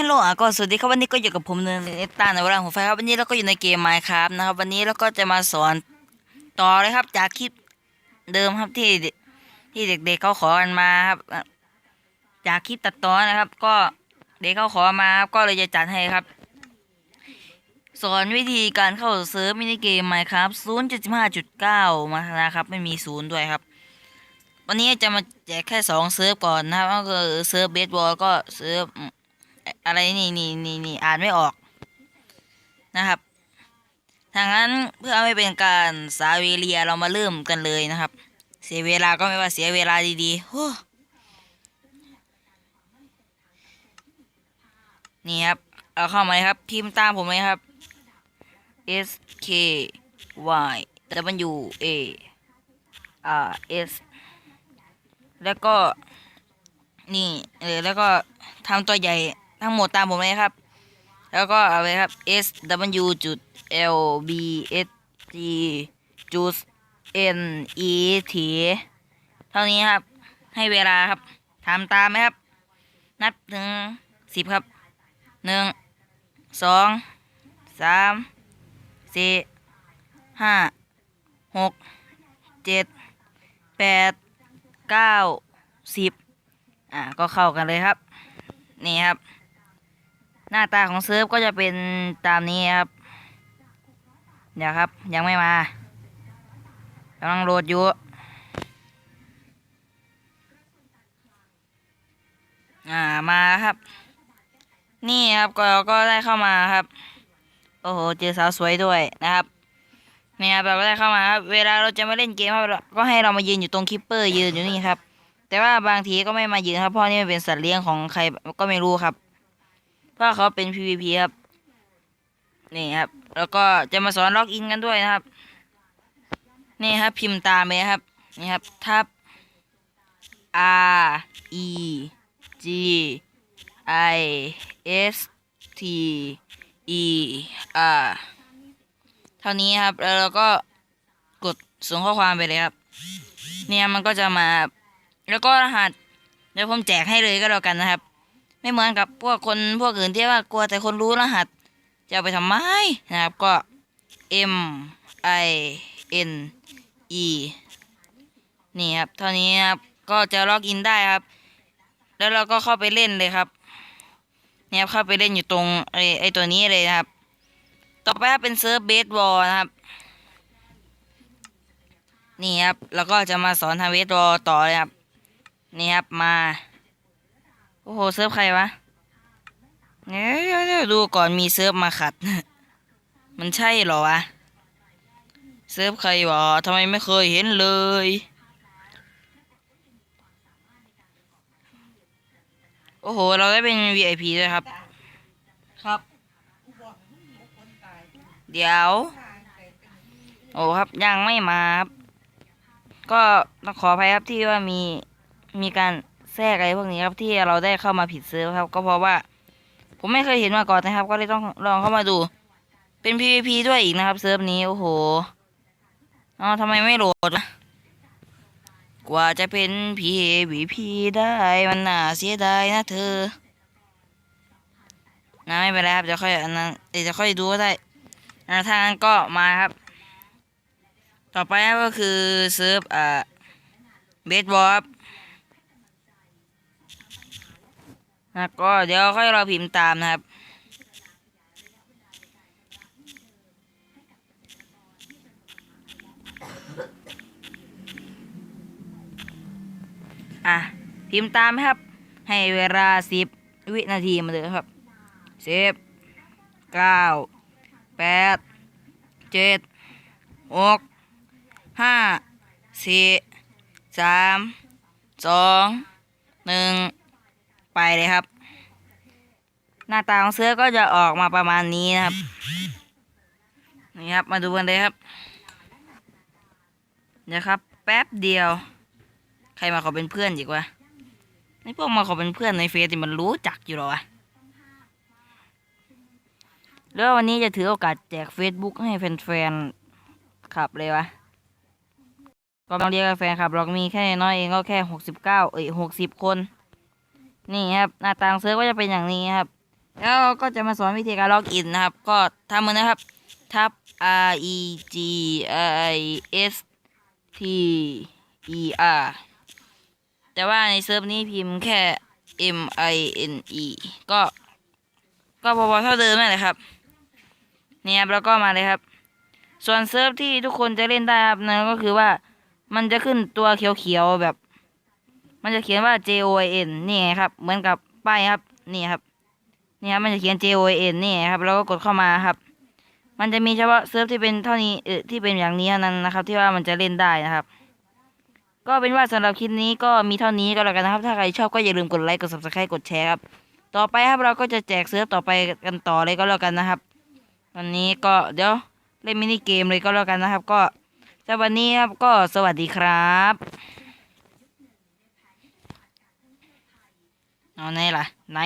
ฮัลโหลอะก็สวัสดีครับวันนี้ก็อยู่กับผมเนเนตาในเวลาของไฟครับวันนี้เราก็อยู่ในเกม Minecraft นะครับ วันนี้เราก็จะมาสอนต่อเลยครับ จากคลิปเดิมครับที่ที่เด็กๆเขาขอกันมาครับ จากคลิปตัดต่อนะครับ ก็เด็กเขาขอมาครับก็เลยจะจัดให้ครับ สอนวิธีการเข้าเซิร์ฟมินิเกม Minecraft 0.15.9มานะครับ ไม่มีศูนย์ด้วยครับวันนี้จะมาแจกแค่สองเซิร์ฟก่อนนะครับก็คือเซิร์ฟเบสบอลก็เซิร์ฟ อะไรนี่นี่นี่นี่อ่านไม่ออกนะครับทางนั้นเพื่อไม่เป็นการสาเวเลียเรามาเริ่มกันเลยนะครับ เสียเวลาก็ไม่ว่าเสียเวลาดีๆโอ้นี่ครับ เอาเข้ามาเลยครับ พิมพ์ตามผมเลยครับ S K Y W A R S แล้วก็ นี่เออแล้วก็ทำตัวใหญ่ ทั้งหมดตามผมเลยครับ แล้วก็เอาไว้ครับ S W จุด L B S G จุด N E T เท่านี้ครับ ให้เวลาครับทำตามไหมครับ นับถึงสิบครับหนึ่งสองสามสี่ห้าหกเจ็ดแปดเก้าสิบอ่าก็เข้ากันเลยครับ นี่ครับ หน้าตาของเซิร์ฟก็จะเป็นตามนี้ครับ เดี๋ยวครับ ยังไม่มากำลังโหลดอยู่อ่ามาครับ นี่ครับก็ก็ได้เข้ามาครับ โอ้โหเจอสาวสวยด้วยนะครับนี่ครับเราก็ได้เข้ามาครับเวลาเราจะมาเล่นเกมครับก็ให้เรามายืนอยู่ตรงคิปเปอร์ยืนอยู่นี่ครับ แต่ว่าบางทีก็ไม่มายืนครับเพราะนี่มันเป็นสัตว์เลี้ยงของใครก็ไม่รู้ครับ เพราเขาเป็น PVP ครับ นี่ครับ แล้วก็จะมาสอนล็อกอินกันด้วยนะครับ นี่ครับ พิมพ์ตามเลยครับ นี่ครับ ทับ R E G I S T E R เท่านี้ครับ แล้วเราก็กดส่งข้อความไปเลยครับ เนี่ยมันก็จะมา แล้วก็รหัสเดี๋ยวผมแจกให้เลยก็แล้วกันนะครับ ไม่เหมือนกับพวกคนพวกอื่นที่ว่ากลัวแต่คนรู้รหัส จะไปทำไมนะครับก็ M I N E นี่ครับเท่านี้ครับก็จะล็อกอินได้ครับ แล้วเราก็เข้าไปเล่นเลยครับเนี่ยครับเข้าไปเล่นอยู่ตรงไอ้ไอ้ตัวนี้เลยนะครับ ต่อไปครับเป็นเซิร์ฟเบสบอลนะครับ นี่ครับ แล้วก็จะมาสอนทำเวทรอลต่อเลยครับ นี่ครับมา อ้โหเซิร์ฟใครวะเนี่ยเดี๋ยวดูก่อนมีเซิร์ฟมาขัด มันใช่เหรอวะ เซิร์ฟใครวะทำไมไม่เคยเห็นเลย โอ้โห เราได้เป็น VIP ด้วยครับ ครับ เดี๋ยว โอ้ครับยังไม่มาครับ ก็ต้องขออภัยครับที่ว่ามีมีการแทรกอะไรพวกนี้ครับที่เราได้เข้ามาผิดเซิร์ฟครับ ก็เพราะว่า ผมไม่เคยเห็นมาก่อนนะครับ ก็เลยต้องลองเข้ามาดู เป็น PVP ด้วยอีกนะครับเซิร์ฟนี้โอ้โหอ๋อทำไมไม่โหลดวะกว่าจะเป็น PVP ได้มันน่าเสียดายนะเธอนะไม่เป็นไรครับจะค่อยอันนั้นเดี๋ยวจะค่อยดูก็ได้อ่าถ้างั้นก็มาครับ ต่อไปก็คือเซิร์ฟอ่าเบสบอลครับ นะก็เดี๋ยวค่อยรอพิมพ์ตามนะครับอะพิมพ์ตามไหมครับ ให้เวลาสิบวินาทีมาเลยครับสิบเก้าแปดเจ็ดหกห้าสี่สามสองหนึ่งไปเลยครับ หน้าตาของเสื้อก็จะออกมาประมาณนี้นะครับ นี่ครับ มาดูกันเลยครับ เดี๋ยวครับ แป๊บเดียว ใครมาขอเป็นเพื่อนดีกว่าไอ้พวกมาขอเป็นเพื่อนในเฟซมันรู้จักอยู่หรอวะแล้ววันนี้จะถือโอกาสแจก Facebook ให้แฟนๆขับเลยวะก็ต้องเรียกแฟนคลับเรามีแค่น้อยเองก็แค่หกสิบเก้าเอ้ยหกสิบคน นี่ครับ หน้าตาของเซิร์ฟก็จะเป็นอย่างนี้ครับ แล้วเราก็จะมาสอนวิธีการล็อกอินนะครับ ก็ทำมือนะครับทับ R E G I S T E R แต่ว่าในเซิร์ฟนี้พิมพ์แค่ M I N E ก็ ก็พอๆเท่าเดิมนั่นแหละครับ เนี่ยครับแล้วก็มาเลยครับ ส่วนเซิร์ฟที่ทุกคนจะเล่นได้ครับนั่นก็คือว่ามันจะขึ้นตัวเขียวๆแบบ มันจะเขียนว่า J O I N นี่ไงครับ เหมือนกับป้ายครับ นี่ครับ เนี่ครับมันจะเขียน J O N นี่ครับแล้วก็กดเข้ามาครับ มันจะมีเฉพาะเซิร์ฟที่เป็นเท่านี้เออที่เป็นอย่างนี้เท่านั้นนะครับ ที่ว่ามันจะเล่นได้นะครับ ก็เป็นว่าสำหรับคลิปนี้ก็มีเท่านี้ก็แล้วกันนะครับ ถ้าใครชอบก็อย่าลืมกดไลค์กด subscribe กดแชร์ครับต่อไปครับเราก็จะแจกเซิร์ฟต่อไปกันต่อเลยก็แล้วกันนะครับวันนี้ก็เดี๋ยวเล่นมินิเกมเลยก็แล้วกันนะครับ ก็สำหรับวันนี้ครับก็สวัสดีครับเอาไหนล่ะไหน